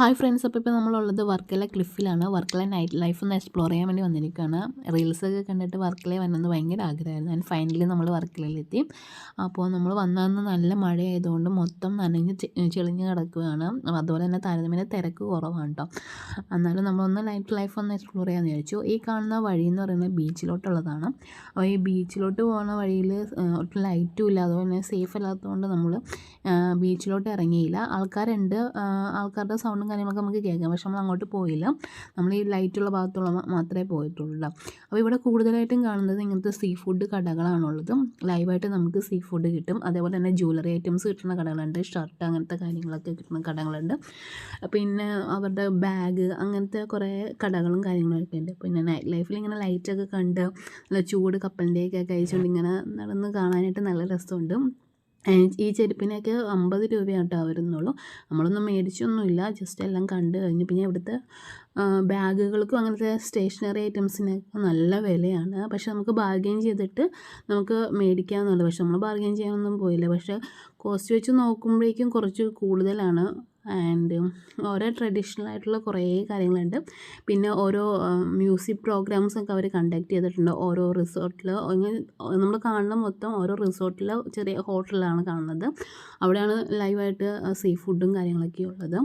Hi friends അപ്പോൾ ഇപ്പോൾ നമ്മളുള്ളത് വർക്കല ക്ലിഫിലാണ്. വർക്കല നൈറ്റ് ലൈഫ് ഒന്ന് എക്സ്പ്ലോർ ചെയ്യാൻ വേണ്ടി വന്നിരിക്കുകയാണ് റീൽസൊക്കെ കണ്ടിട്ട് വർക്കല വന്നെന്ന് ഭയങ്കര ആഗ്രഹമായിരുന്നു. ആൻഡ് ഫൈനലി നമ്മൾ വർക്കലയിലെത്തി. അപ്പോൾ നമ്മൾ വന്നന്ന് നല്ല മഴയായതുകൊണ്ട് മൊത്തം നനഞ്ഞ് ചെളിഞ്ഞ് കിടക്കുകയാണ്. അതുപോലെ തന്നെ താരതമ്യേന തിരക്ക് കുറവാണ് കേട്ടോ എന്നാലും നമ്മളൊന്ന് നൈറ്റ് ലൈഫ് ഒന്ന് എക്സ്പ്ലോർ ചെയ്യാമെന്ന് വിചാരിച്ചു. ഈ കാണുന്ന വഴി എന്ന് പറയുന്നത് ബീച്ചിലോട്ടുള്ളതാണ് അപ്പോൾ ഈ ബീച്ചിലോട്ട് പോകുന്ന വഴിയിൽ ഒട്ടും ലൈറ്റും ഇല്ല. അതുപോലെ തന്നെ സേഫ് അല്ലാത്തതുകൊണ്ട് നമ്മൾ ബീച്ചിലോട്ട് ഇറങ്ങിയില്ല. ആൾക്കാരുണ്ട്. ആൾക്കാരുടെ സൗണ്ടും കാര്യങ്ങളൊക്കെ നമുക്ക് കേൾക്കാം. പക്ഷെ നമ്മൾ അങ്ങോട്ട് പോയില്ല. നമ്മൾ ഈ ലൈറ്റുള്ള ഭാഗത്തുള്ള മാത്രമേ പോയിട്ടുള്ളൂ. അപ്പോൾ ഇവിടെ കൂടുതലായിട്ടും കാണുന്നത് ഇങ്ങനത്തെ സീ ഫുഡ് കടകളാണുള്ളത്. ലൈവായിട്ട് നമുക്ക് സീ ഫുഡ് കിട്ടും. അതേപോലെ തന്നെ ജ്വല്ലറി ഐറ്റംസ് കിട്ടുന്ന കടകളുണ്ട്. ഷർട്ട് അങ്ങനത്തെ കാര്യങ്ങളൊക്കെ കിട്ടുന്ന കടകളുണ്ട്. പിന്നെ അവരുടെ ബാഗ് അങ്ങനത്തെ കുറേ കടകളും കാര്യങ്ങളൊക്കെ ഉണ്ട്. പിന്നെ നൈറ്റ് ലൈഫിൽ ഇങ്ങനെ ലൈറ്റൊക്കെ കണ്ട് നല്ല ചൂട് കപ്പലിന്റെയൊക്കെ കഴിച്ചുകൊണ്ട് ഇങ്ങനെ നടന്ന് കാണാനായിട്ട് നല്ല രസമുണ്ട്. ഈ ചെരുപ്പിനൊക്കെ അമ്പത് രൂപയാട്ടോ വരുന്നുള്ളൂ. നമ്മളൊന്നും മേടിച്ചൊന്നുമില്ല. ജസ്റ്റ് എല്ലാം കണ്ട് കഴിഞ്ഞു പിന്നെ ഇവിടുത്തെ ബാഗുകൾക്കും അങ്ങനത്തെ സ്റ്റേഷനറി ഐറ്റംസിനൊക്കെ നല്ല വിലയാണ്. പക്ഷെ നമുക്ക് ബാർഗെയിൻ ചെയ്തിട്ട് നമുക്ക് മേടിക്കാമെന്നുള്ളൂ. പക്ഷെ നമ്മൾ ബാർഗെയിൻ ചെയ്യാനൊന്നും പോയില്ല. പക്ഷെ കോസ്റ്റ് വെച്ച് നോക്കുമ്പോഴേക്കും കുറച്ച് കൂടുതലാണ്. ആൻഡ് ഓരോ ട്രഡീഷണൽ ആയിട്ടുള്ള കുറേ കാര്യങ്ങളുണ്ട്. പിന്നെ ഓരോ മ്യൂസിക് പ്രോഗ്രാംസ് ഒക്കെ അവർ കണ്ടക്ട് ചെയ്തിട്ടുണ്ട്. ഓരോ റിസോർട്ടിൽ നമ്മൾ കാണുന്ന മൊത്തം ഓരോ റിസോർട്ടിൽ ചെറിയ ഹോട്ടലിലാണ് കാണുന്നത്. അവിടെയാണ് ലൈവായിട്ട് സീ ഫുഡും കാര്യങ്ങളൊക്കെ ഉള്ളത്.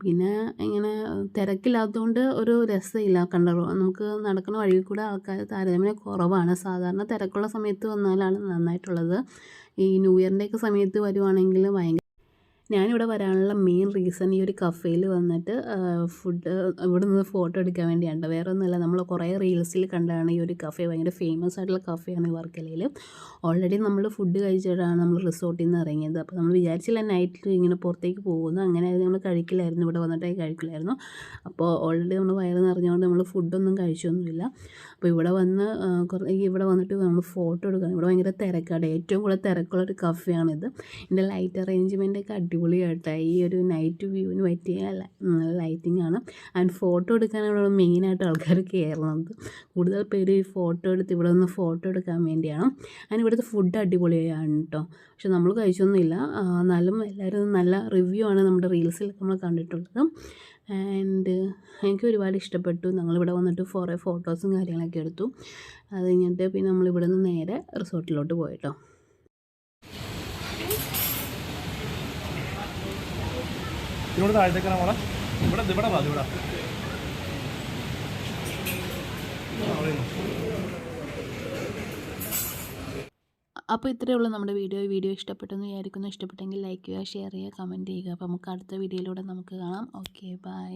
പിന്നെ ഇങ്ങനെ തിരക്കില്ലാത്തതുകൊണ്ട് ഒരു രസമില്ല കണ്ടോ നമുക്ക് നടക്കുന്ന വഴിയിൽ കൂടെ ആൾക്കാർ താരതമ്യം കുറവാണ്. സാധാരണ തിരക്കുള്ള സമയത്ത് വന്നാലാണ് നന്നായിട്ടുള്ളത്. ഈ ന്യൂ ഇയറിന്റെയൊക്കെ സമയത്ത് വരുവാണെങ്കിൽ ഭയങ്കര ഞാനിവിടെ വരാനുള്ള മെയിൻ റീസൺ ഈ ഒരു കഫേയിൽ വന്നിട്ട് ഫുഡ് ഇവിടെ നിന്ന് ഫോട്ടോ എടുക്കാൻ വേണ്ടിയാണ് വേറെ ഒന്നുമല്ല നമ്മൾ കുറേ റീൽസിൽ കണ്ടാണ് ഈ ഒരു കഫേ ഭയങ്കര ഫേമസ് ആയിട്ടുള്ള കഫേയാണ് വർക്കലയിൽ ഓൾറെഡി നമ്മൾ ഫുഡ് കഴിച്ചിട്ടാണ് നമ്മൾ റിസോർട്ടിൽ നിന്ന് ഇറങ്ങിയത്. അപ്പോൾ നമ്മൾ വിചാരിച്ചില്ല നൈറ്റിൽ ഇങ്ങനെ പുറത്തേക്ക് പോകുന്നു. അങ്ങനെ നമ്മൾ കഴിക്കില്ലായിരുന്നു. ഇവിടെ വന്നിട്ടേ കഴിക്കില്ലായിരുന്നു. അപ്പോൾ ഓൾറെഡി നമ്മൾ വയറ് നിറഞ്ഞുകൊണ്ട് നമ്മൾ ഫുഡൊന്നും കഴിച്ചൊന്നുമില്ല. അപ്പോൾ ഇവിടെ വന്ന് കുറേ ഇവിടെ വന്നിട്ട് നമ്മൾ ഫോട്ടോ എടുക്കണം. ഇവിടെ ഭയങ്കര തിരക്കാണ്. ഏറ്റവും കൂടുതൽ തിരക്കുള്ള ഒരു കഫേയാണിത് ഇതിന്റെ ലൈറ്റ് അറേഞ്ച്മെന്റ് ഒക്കെ അടിപൊളിയായിട്ട്. ഈ ഒരു നൈറ്റ് വ്യൂവിന് പറ്റിയ നല്ല ലൈറ്റിംഗ് ആണ്. ആൻഡ് ഫോട്ടോ എടുക്കാനാണ് മെയിനായിട്ട് ആൾക്കാർ കയറുന്നത് കൂടുതൽ പേര് ഈ ഫോട്ടോ എടുത്ത് ഇവിടെ നിന്ന് ഫോട്ടോ എടുക്കാൻ വേണ്ടിയാണ്. ആൻഡ് ഇവിടുത്തെ ഫുഡ് അടിപൊളിയാണ് കേട്ടോ പക്ഷെ നമ്മൾ കഴിച്ചൊന്നുമില്ല. എന്നാലും എല്ലാവരും നല്ല റിവ്യൂ ആണ് നമ്മുടെ റീൽസിലൊക്കെ നമ്മൾ കണ്ടിട്ടുള്ളത്. ആൻഡ് എനിക്ക് ഒരുപാട് ഇഷ്ടപ്പെട്ടു. ഞങ്ങളിവിടെ വന്നിട്ട് കുറേ ഫോട്ടോസും കാര്യങ്ങളൊക്കെ എടുത്തു. അത് കഴിഞ്ഞിട്ട് പിന്നെ നമ്മളിവിടെ നിന്ന് നേരെ റിസോർട്ടിലോട്ട് പോയിട്ടോ ഇവിടെ താഴത്തേക്കാണ് മോളെ. ഇവിടെ ഇവിടെ വാ ഇവിടെ. അപ്പോൾ ഇത്രയേ ഉള്ളൂ നമ്മുടെ വീഡിയോ. വീഡിയോ ഇഷ്ടപ്പെട്ടെന്ന് വിചാരിക്കുന്നു. ഇഷ്ടപ്പെട്ടെങ്കിൽ ലൈക്ക് ചെയ്യുക ഷെയർ ചെയ്യുക കമന്റ് ചെയ്യുക. അപ്പോൾ നമുക്ക് അടുത്ത വീഡിയോയിലൂടെ നമുക്ക് കാണാം. Okay bye